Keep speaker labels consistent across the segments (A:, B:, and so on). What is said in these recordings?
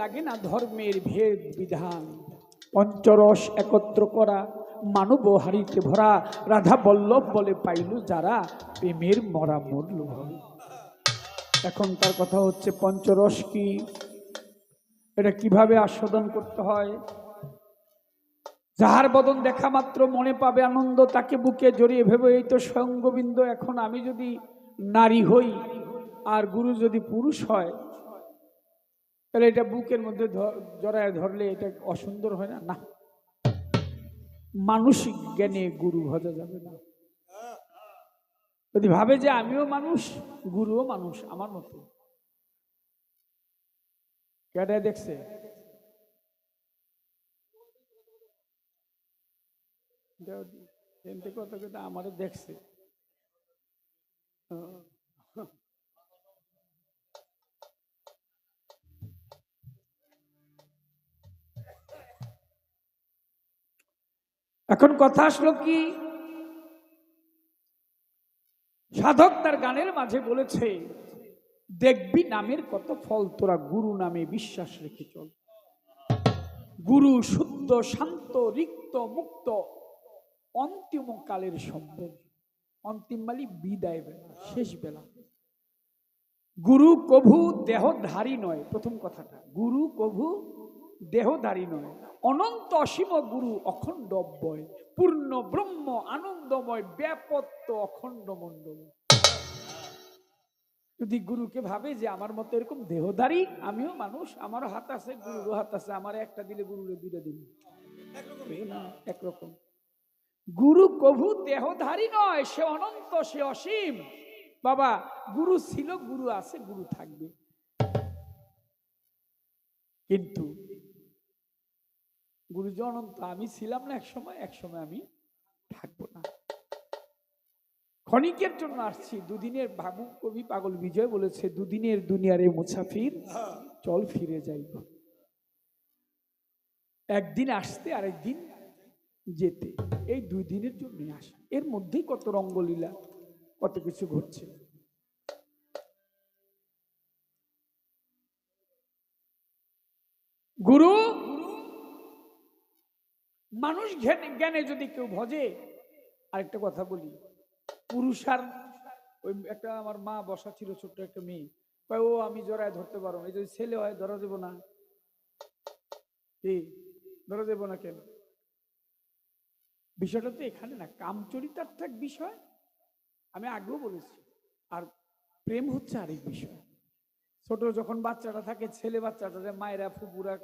A: লাগে না ধর্মের ভেদ বিধান। পঞ্চরস একত্র করা, মানব হারিতে ভরা, রাধা বল্লভ বলে পাইল যারা, প্রেমের মরা মরল এখন তার কথা হচ্ছে পঞ্চরস কি? এটা কীভাবে আস্বাদন করতে হয়? যাহার বদন দেখা মাত্র মনে পাবে আনন্দ, তাকে বুকে জড়িয়ে ভেবে এই তো স্বয়ং গোবিন্দ এখন আমি যদি নারী হই, আর গুরু যদি পুরুষ হয় তাহলে এটা বুকের মধ্যে জড়ায় ধরলে এটা অসুন্দর হয় না? না। মানসিক জ্ঞানে গুরু ভজা যাবে না। যদি ভাবে যে আমিও মানুষ, গুরুও মানুষ, আমার মতো। কেটায় দেখছে? আমারও দেখছে। এখন কথা আসলো কি? সাধক তার গানের মাঝে বলেছে, দেখবি নামের কত ফল, তোরা গুরু নামে বিশ্বাস রেখে চল। গুরু শুদ্ধ, শান্ত, রিক্ত, মুক্ত, অন্তিম কালের সম্ভব অন্তিম মালি বিদায় বেলা, শেষ বেলা। গুরু কভু দেহধারী নয়। প্রথম কথাটা। গুরু কভু দেহধারী নয়। অনন্ত অসীম গুরু অখণ্ড অব্যয় পূর্ণ ব্রহ্ম আনন্দময় ব্যাপত্য অখণ্ড মণ্ডল যদি গুরুকে ভাবে যে আমার মতো এরকম দেহধারী, আমিও মানুষ, আমারও হাত আছে, গুরুরও হাত আছে, আমার একটা দিলে গুরুরে দুইটা দিন। একরকম। গুরু কভু দেহধারী নয়, সে অনন্ত, সে অসীম। বাবা, গুরু ছিল, গুরু আছে, গুরু থাকবে। কিন্তু গুরু যে অনন্ত আমি ছিলাম না এক সময় এক সময় আমি থাকব না। ক্ষণিকের জন্য আসছি, দুদিনের ভাবু কবি পাগল বিজয় বলেছে, দুদিনের দুনিয়ারে মুসাফির, চল ফিরে যাইব একদিন আসতে আরেকদিন যেতে, এই দুই দিনের জন্যই আসা। এর মধ্যেই কত রঙ্গলীলা, কত কিছু ঘটছে। গুরু! মানুষ জ্ঞানে যদি কেউ ভজে, আরেকটা কথা বলি। পুরুষ আর ওই একটা আমার মা বসা ছিল ছোট্ট একটা মেয়ে। ও, আমি জড়ায় ধরতে পারব না। এই যদি ছেলে হয়, ধরা দেবো না। ধরা দেবো না কেন? বিষয়টা তো এখানে না কামচরিতার্থ এক বিষয়। আমি আগেও বলেছি, আর প্রেম হচ্ছে আরেক বিষয়। ছোট যখন বাচ্চাটা থাকে, ছেলে বাচ্চাটা মায়েরা ফুপুরা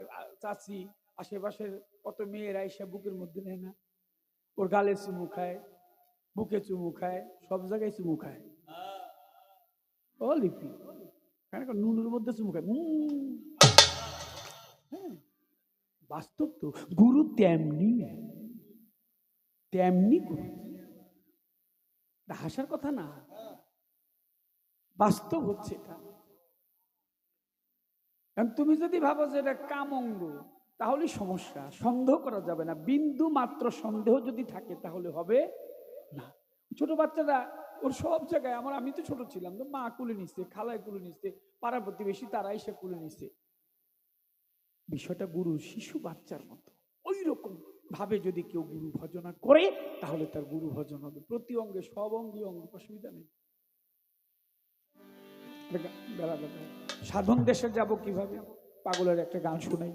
A: চাচি আশেপাশের কত মেয়েরা এসে বুকের মধ্যে নেয় না? ওর গালে চুমু খায়, বুকে চুমু খায়, সব জায়গায় চুমু খায়। ও লিপি। নুনের মধ্যে চুমু খায়। হ্যাঁ। বাস্তব তো। গুরু তেমনি তেমনি গুরু। হাসার কথা না। বাস্তব হচ্ছে এটা। তুমি যদি ভাবো যে এটা কামঙ্গ তাহলে সমস্যা, সন্দেহ করা যাবে না। বিন্দু মাত্র সন্দেহ যদি থাকে তাহলে হবে না। ছোট বাচ্চারা ওর সব জায়গায়, আমার আমি তো ছোট ছিলাম, তো মা কুলে নিচ্ছে খালায় কুলে নিচ্ছে পাড়া প্রতিবেশী তারা এসে কুলে নিচ্ছে বিষয়টা গুরু, শিশু বাচ্চার মতো। ওই রকম ভাবে যদি কেউ গুরু ভজনা করে, তাহলে তার গুরু ভজন হবে। প্রতি অঙ্গে, সব অঙ্গে অঙ্গ, অসুবিধা নেই। সাধন দেশে যাব কীভাবে? পাগলের একটা গান শুনাই।